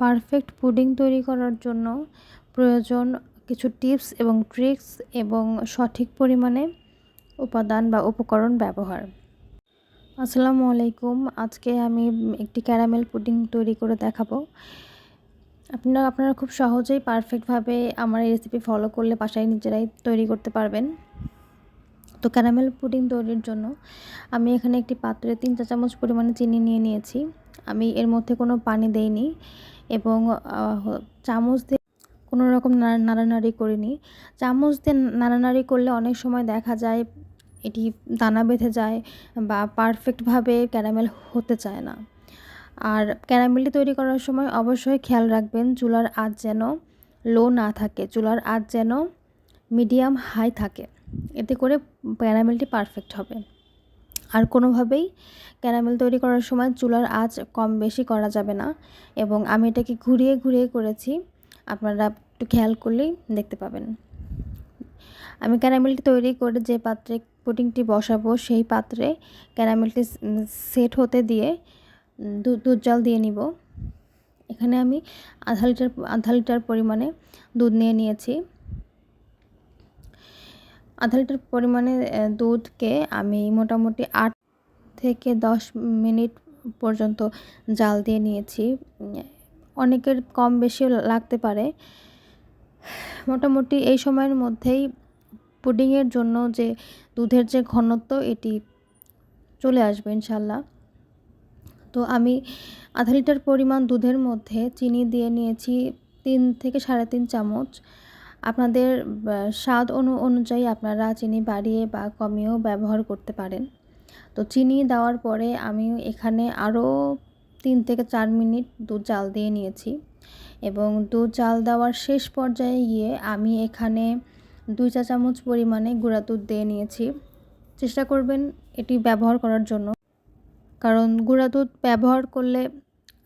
Perfect pudding তৈরি করার জন্য প্রয়োজন কিছু টিপস এবং ট্রিক্স এবং সঠিক পরিমাণে উপাদান বা উপকরণ ব্যবহার। আসসালামু আলাইকুম। আজকে আমি একটি ক্যারামেল পুডিং তৈরি করে দেখাবো। আপনারা আপনারা খুব সহজেই পারফেক্টভাবে আমার এই রেসিপি ফলো করলে বাসায় নিজেরাই তৈরি করতে পারবেন। তো ক্যারামেল পুডিং তৈরির জন্য আমি এখানে একটি পাত্রে তিন চা চামচ পরিমাণে চিনি নিয়ে নিয়েছি। আমি এর মধ্যে কোনো পানি দেইনি এবং চামচ দিয়ে কোনো রকম নাড়ানাড়ি করিনি। চামচ দিয়ে নাড়ানাড়ি করলে অনেক সময় দেখা যায় এটি দানা বেঁধে যায় বা পারফেক্টভাবে ক্যারামেল হতে চায় না। আর ক্যারামেলটি তৈরি করার সময় অবশ্যই খেয়াল রাখবেন, চুলার আঁচ যেন লো না থাকে, চুলার আঁচ যেন মিডিয়াম হাই থাকে। এতে করে ক্যারামেলটি পারফেক্ট হবে। আর কোনোভাবেই ক্যারামেল তৈরি করার সময় চুলার আঁচ কম বেশি করা যাবে না এবং আমি এটাকে ঘুরিয়ে ঘুরিয়ে করেছি। আপনারা একটু খেয়াল করলেই দেখতে পাবেন। আমি ক্যারামেলটি তৈরি করে যে পাত্রে পুডিংটি বসাবো সেই পাত্রে ক্যারামেলটি সেট হতে দিয়ে দুধ জল দিয়ে নিব। এখানে আমি আধা লিটার আধা লিটার পরিমাণে দুধ নিয়ে নিয়েছি। আধা লিটার পরিমাণে দুধকে আমি মোটামুটি আট থেকে দশ মিনিট পর্যন্ত জাল দিয়ে নিয়েছি। অনেকের কম বেশিও লাগতে পারে। মোটামুটি এই সময়ের মধ্যেই পুডিংয়ের জন্য যে দুধের যে ঘনত্ব, এটি চলে আসবে ইনশাল্লাহ। তো আমি আধা লিটার পরিমাণ দুধের মধ্যে চিনি দিয়ে নিয়েছি তিন থেকে সাড়ে তিন চামচ। আপনাদের স্বাদ অনু, অনুযায়ী আপনারা চিনি বাড়িয়ে বা কমিয়েও ব্যবহার করতে পারেন। তো চিনি দেওয়ার পরে আমি এখানে আরও তিন থেকে চার মিনিট দুধ জাল দিয়ে নিয়েছি এবং দুধ জাল দেওয়ার শেষ পর্যায়ে গিয়ে আমি এখানে দুই চা চামচ পরিমাণে গুঁড়া দুধ দিয়ে নিয়েছি। চেষ্টা করবেন এটি ব্যবহার করার জন্য। কারণ গুঁড়া দুধ ব্যবহার করলে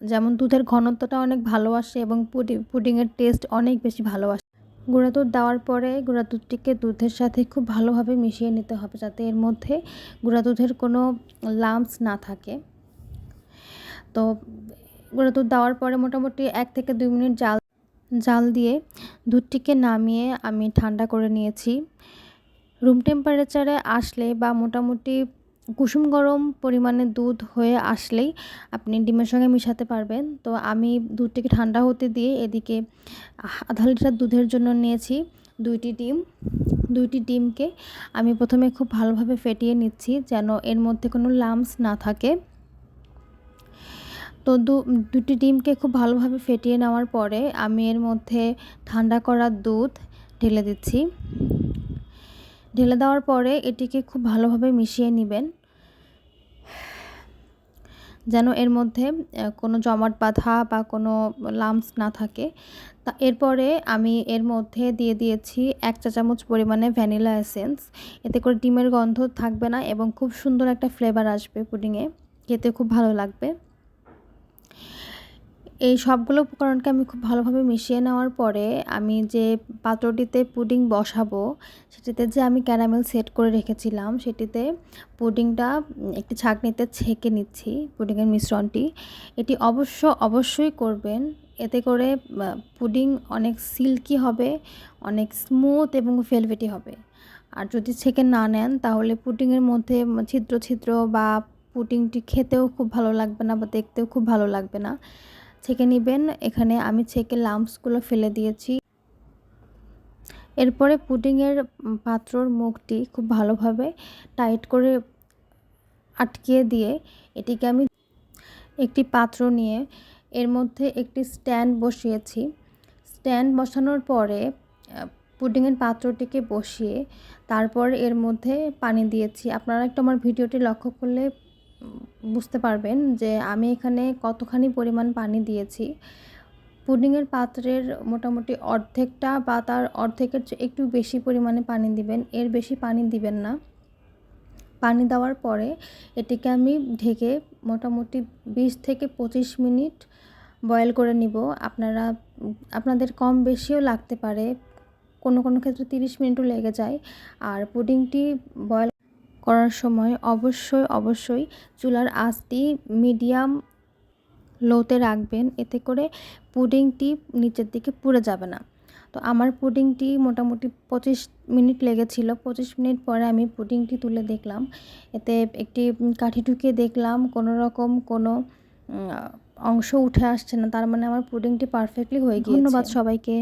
যেমন দুধের ঘনত্বটা অনেক ভালো আসে এবং পুডিং, পুডিংয়ের টেস্ট অনেক বেশি ভালো আসে গুঁড়া দুধ দেওয়ার পরে গুঁড়া দুধটিকে দুধের সাথে খুব ভালোভাবে মিশিয়ে নিতে হবে যাতে এর মধ্যে গুঁড়া দুধের কোনো লাম্পস না থাকে। তো গুঁড়া দুধ দেওয়ার পরে মোটামুটি এক থেকে দুই মিনিট জাল জাল দিয়ে দুধটিকে নামিয়ে আমি ঠান্ডা করে নিয়েছি। রুম টেম্পারেচারে আসলে বা মোটামুটি কুসুম গরম পরিমাণে দুধ হয়ে আসলেই আপনি ডিমের সঙ্গে মিশাতে পারবেন। তো আমি দুধটিকে ঠান্ডা হতে দিয়ে এদিকে আধা লিটার দুধের জন্য নিয়েছি দুইটি ডিম। দুইটি ডিমকে আমি প্রথমে খুব ভালোভাবে ফেটিয়ে নিচ্ছি যেন এর মধ্যে কোনো লামস না থাকে। তো দু দুটি ডিমকে খুব ভালোভাবে ফেটিয়ে নেওয়ার পরে আমি এর মধ্যে ঠান্ডা করা দুধ ঢেলে দিচ্ছি। ঢেলে দেওয়ার পরে এটিকে খুব ভালোভাবে মিশিয়ে নেবেন। যেন এর মধ্যে কোনো জমাট বাঁধা বা কোনো লাম্পস না থাকে। তা এরপরে আমি এর মধ্যে দিয়ে দিয়েছি এক চা চামচ পরিমাণে ভ্যানিলা এসেন্স। এতে করে ডিমের গন্ধ থাকবে না এবং খুব সুন্দর একটা ফ্লেভার আসবে পুডিংয়ে। খেতে খুব ভালো লাগবে। এই সবগুলো উপকরণকে আমি খুব ভালোভাবে মিশিয়ে নেওয়ার পরে আমি যে পাত্রটিতে পুডিং বসাবো, সেটিতে যে আমি ক্যারামেল সেট করে রেখেছিলাম, সেটিতে পুডিংটা একটি ছাঁকনিতে ছেঁকে নিচ্ছি, পুডিংয়ের মিশ্রণটি। এটি অবশ্য অবশ্যই করবেন। এতে করে পুডিং অনেক সিল্কি হবে, অনেক স্মুথ এবং ফেলভেটি হবে। আর যদি ছেঁকে না নেন, তাহলে পুডিংয়ের মধ্যে ছিদ্র ছিদ্র বা পুডিংটি খেতেও খুব ভালো লাগবে না বা দেখতেও খুব ভালো লাগবে না। ছেঁকে নেবেন। এখানে আমি ছেঁকে লাম্পসগুলো ফেলে দিয়েছি। এরপরে পুডিংয়ের পাত্রর মুখটি খুব ভালোভাবে টাইট করে আটকিয়ে দিয়ে এটিকে আমি একটি পাত্র নিয়ে এর মধ্যে একটি স্ট্যান্ড বসিয়েছি। স্ট্যান্ড বসানোর পরে পুডিংয়ের পাত্রটিকে বসিয়ে তারপর এর মধ্যে পানি দিয়েছি। আপনারা একটু আমার ভিডিওটি লক্ষ্য করলে বুঝতে পারবেন যে আমি এখানে কতখানি পরিমাণ পানি দিয়েছি। পুডিংয়ের পাত্রের মোটামুটি অর্ধেকটা বা তার অর্ধেকের একটু বেশি পরিমাণে পানি দিবেন। এর বেশি পানি দিবেন না। পানি দেওয়ার পরে এটিকে আমি ঢেকে মোটামুটি বিশ থেকে পঁচিশ মিনিট বয়েল করে নিব। আপনারা, আপনাদের কম বেশিও লাগতে পারে। কোনো কোনো ক্ষেত্রে তিরিশ মিনিটও লেগে যায়। আর পুডিংটি বয়েল করার সময় অবশ্যই অবশ্যই চুলার আঁচটি মিডিয়াম লোতে রাখবেন। এতে করে পুডিংটি নিচের দিকে পুড়ে যাবে না। তো আমার পুডিংটি মোটামুটি পঁচিশ মিনিট লেগেছিল। পঁচিশ মিনিট পরে আমি পুডিংটি তুলে দেখলাম। এতে একটি কাঠি ঢুকিয়ে দেখলাম। কোনো রকম কোনো অংশ উঠে আসছে না। তার মানে আমার পুডিংটি পারফেক্টলি হয়ে গিয়েছে। ধন্যবাদ সবাইকে।